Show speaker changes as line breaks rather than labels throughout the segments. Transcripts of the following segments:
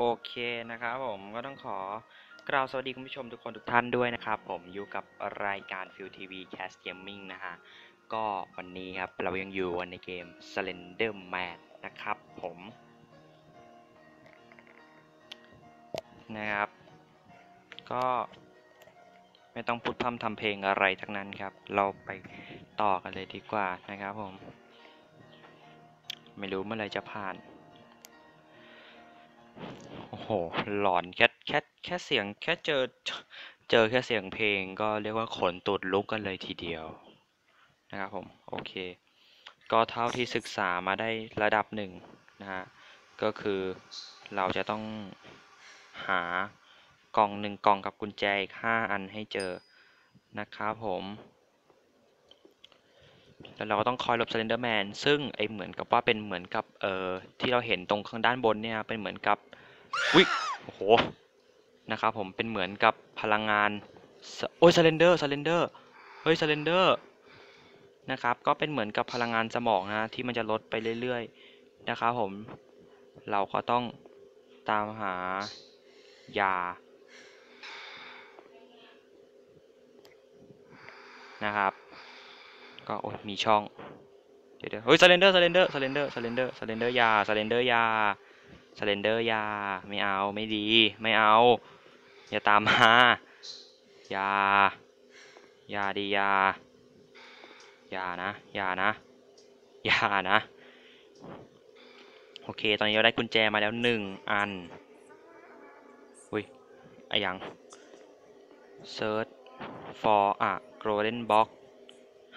โอเคนะครับผมก็ต้องขอกล่าวสวัสดีคุณผู้ชมทุกคนทุกท่านด้วยนะครับผมอยู่กับรายการ f i l TV Cast Gaming นะฮะก็วันนี้ครับเรายังอยู่ในเกม Slender Man นะครับผมนะครับ ก็ไม่ต้องพูดพร่ำทำเพลงอะไรทั้งนั้นครับ เราไปต่อกันเลยดีกว่านะครับผม ไม่รู้เมื่อไรจะผ่าน โอ้โห หลอนแค่แค่แค่เสียงแค่เจอเจอแค่เสียงเพลงก็เรียกว่าขนตูดลุกกันเลยทีเดียวนะครับผม โอเค ก็เท่าที่ศึกษามาได้ระดับหนึ่งนะฮะ ก็คือเราจะต้องหากล่องหนึ่งกล่องกับกุญแจอีกห้าอันให้เจอนะครับผม แล้วเราก็ต้องคอยหลบ Slender Man ซึ่งไอเหมือนกับว่าเป็นเหมือนกับเอ่อที่เราเห็นตรงข้างด้านบนเนี่ยเป็นเหมือนกับ วิโอ้โห นะครับผม เป็นเหมือนกับพลังงาน โอ้ย Slender Slender เฮ้ย Slender นะครับ ก็เป็นเหมือนกับพลังงานสมองนะ ที่มันจะลดไปเรื่อยๆ นะครับผม เราก็ต้องตามหายา นะครับ ก็โอ้ยมีช่อง เดี๋ยวเฮ้ยสเลนเดอร์สเลนเดอร์สเลนเดอร์สเลนเดอร์สเลนเดอร์ยาสเลนเดอร์ยา สเลนเดอร์ยาไม่เอาไม่ดี ไม่เอา อย่าตามมายายาดียายานะยานะยานะ โอเค ตอนนี้เราได้กุญแจมาแล้วหนึ่งอัน อุ้ยอะยัง search for a golden box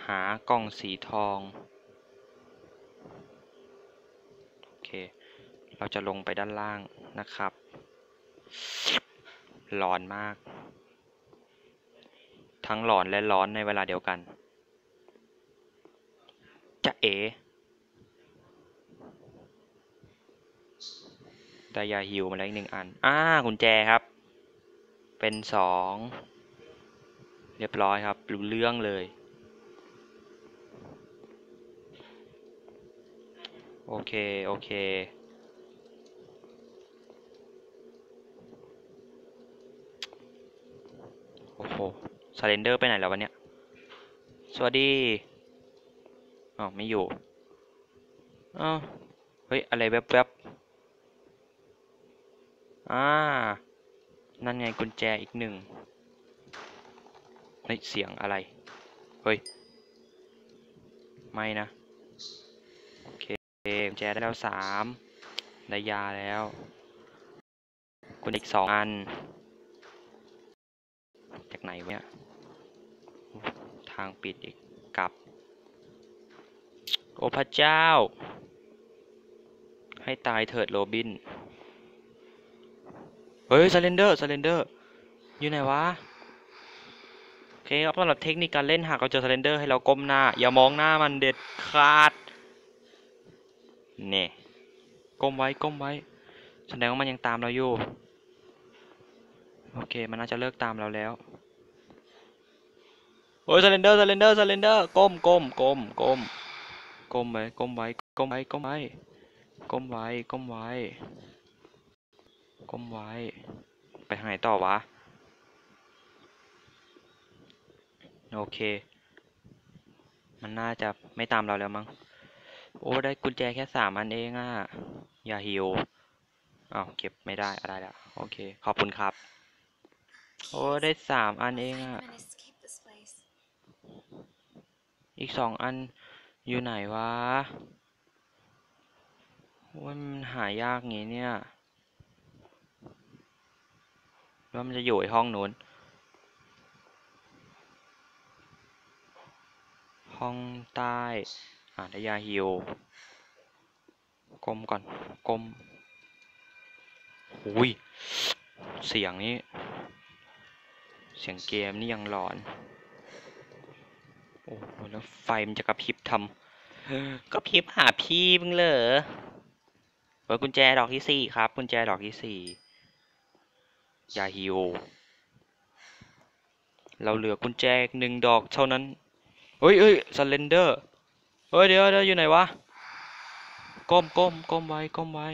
หากล่องสีทอง โอเค เราจะลงไปด้านล่างนะครับ ร้อนมาก ทั้งหลอนและร้อนในเวลาเดียวกัน จะเอ ได้ยาฮิวมาแล้วอีกหนึ่งอันอ่ากุญแจครับ เป็นสองเรียบร้อยครับ รู้เรื่องเลยโอเค โอเค อ้โหสเลนเดอร์ไปไหนแล้ววะเนี่ย สวัสดีอ๋อไม่อยู่อ้าวเฮ้ย อะไรแวบๆอ่า นั่นไงกุญแจอีกหนึ่งเฮ้ยเสียงอะไร เฮ้ย ไม่นะ โอเค กุญแจได้แล้วสามได้ยาแล้วกุญแจอีกสองอัน จากไหนวะเนี่ยทางปิดอีกกลับ โอพระเจ้า ให้ตายเถิดโรบิน เฮ้ยสเลนเดอร์สเลนเดอร์อยู่ไหนวะโอเคครับสำหรับเทคนิคการเล่นหากเราเจอสเลนเดอร์ให้เราก้มหน้า อย่ามองหน้ามันเด็ดขาดเนี่ยก้มไว้ก้มไว้ แสดงว่ามันยังตามเราอยู่ โอเค มันน่าจะเลิกตามเราแล้ว โอ้ยสเลนเดอร์สเลนเดอร์สเลนเดอร์ก้มก้มก้มก้มก้มไว้ก้มไว้ก้มไว้ก้มไว้ก้มไว้ก้มไว้ก้มไว้ ไปทางไหนต่อวะ โอเค มันน่าจะไม่ตามเราแล้วมั้ง โอ้ ได้กุญแจแค่สามอันเองอะอย่าหิวอ้าวเก็บไม่ได้อะไรล้วโอเค ขอบคุณครับ โอ้ได้สามอันเองอะอีกสองอันอยู่ไหนวะว่ามันหายากงี้เนี่ยว่ามันจะอยู่ไอห้องนู้น ห้องใต้อ่าได้ยาฮิวก้มก่อนก้มอุ้ยเสียงนี้ เสียงเกมนี่ยังหลอน โอ้แล้วไฟมันจะกระพริบทำกระพริบหาพี่มึงเหรอเปิดกุญแจดอกที่สี่ครับ กุญแจดอกที่สี่ยาฮิวเราเหลือกุญแจอีกหนึ่งดอกเท่านั้น เฮ้ยเฮ้ยสเลนเดอร์ เฮ้ยเดี๋ยวเดี๋ยวอยู่ไหนวะ ก้มก้มก้มไว้ ก้มไว้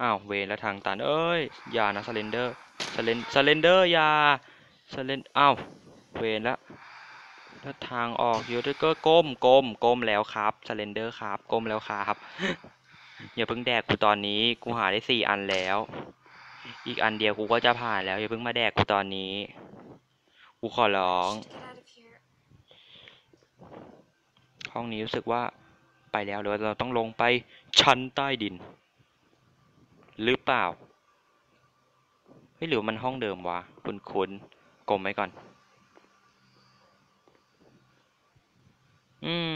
อ้าว เวรแล้วทางตัน เอ้ย อย่านะสเลนเดอร์สเลนสเลนเดอร์ อย่า สเลนอ้าวเวรแล้วแล้วทางออกอยู่ด้วยก็ก้มก้มก้มแล้วครับสเลนเดอร์ครับก้มแล้วครับอย่าเพิ่งแดกกูตอนนี้ กูหาได้สี่อันแล้ว อีกอันเดียวกูก็จะผ่านแล้ว อย่าเพิ่งมาแดกกูตอนนี้ กูขอร้อง
Get out of here.
ห้องนี้รู้สึกว่าไปแล้วหรือว่าเราต้องลงไปชั้นใต้ดิน หรือเปล่าเฮ้ยหรือว่ามันห้องเดิมวะ คุณคุณ กลมไว้ก่อน อืม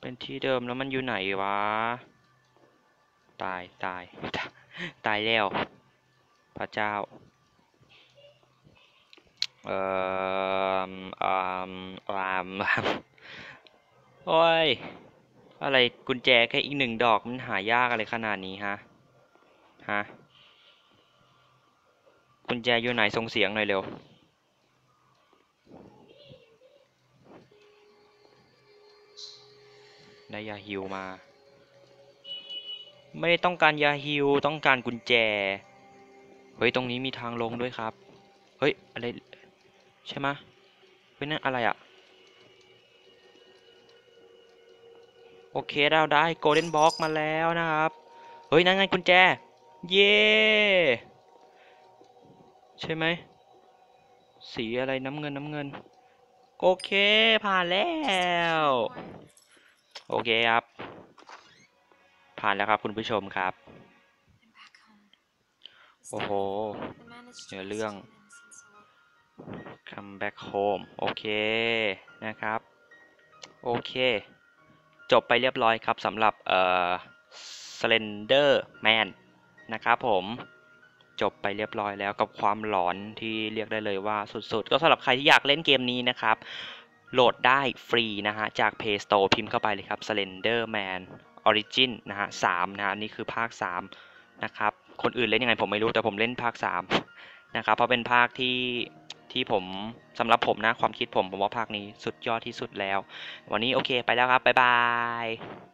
เป็นที่เดิมแล้วมันอยู่ไหนวะ ตายตาย ตายแล้ว พระเจ้า เอ่ออ่ามอ่ามโอ้ย อะไรกุญแจแค่อีกหนึ่งดอกมันหายากอะไรขนาดนี้ฮะ ฮะกุญแจอยู่ไหนส่งเสียงหน่อยเร็ว ได้ยาฮิวมา ไม่ได้ต้องการยาฮิวต้องการกุญแจ เฮ้ย ตรงนี้มีทางลงด้วยครับ เฮ้ย อะไร ใช่ไหมเฮ้ยนั่นอะไรอะโอเคเราได้โกลเด้นบล็อกมาแล้วนะครับ เฮ้ย นั่นไงกุญแจ เย้ใช่ไหม สีอะไรน้ำเงินน้ำเงิน โอเค ผ่านแล้ว โอเคครับ ผ่านแล้วครับคุณผู้ชมครับ โอ้โห
time, I managed to
Yeah,
rescue
Leon.
an innocent soul.
come back home โอเคนะครับ โอเค จบไปเรียบร้อยครับสำหรับเอ่อ Slender Man นะครับผมจบไปเรียบร้อยแล้วกับความหลอนที่เรียกได้เลยว่าสุดๆ ก็สำหรับใครที่อยากเล่นเกมนี้นะครับ โหลดได้ฟรีนะฮะ จาก Play Store พิมพ์เข้าไปเลยครับ Slender Man Origin นะฮะ3นะฮะนี่คือภาค 3 นะครับ คนอื่นเล่นยังไงผมไม่รู้แต่ผมเล่นภาค 3 นะครับ เพราะเป็นภาคที่ที่ผมสำหรับผมนะ ความคิดผมผมว่าภาคนี้สุดยอดที่สุดแล้ว วันนี้โอเคไปแล้วครับ บ๊ายบาย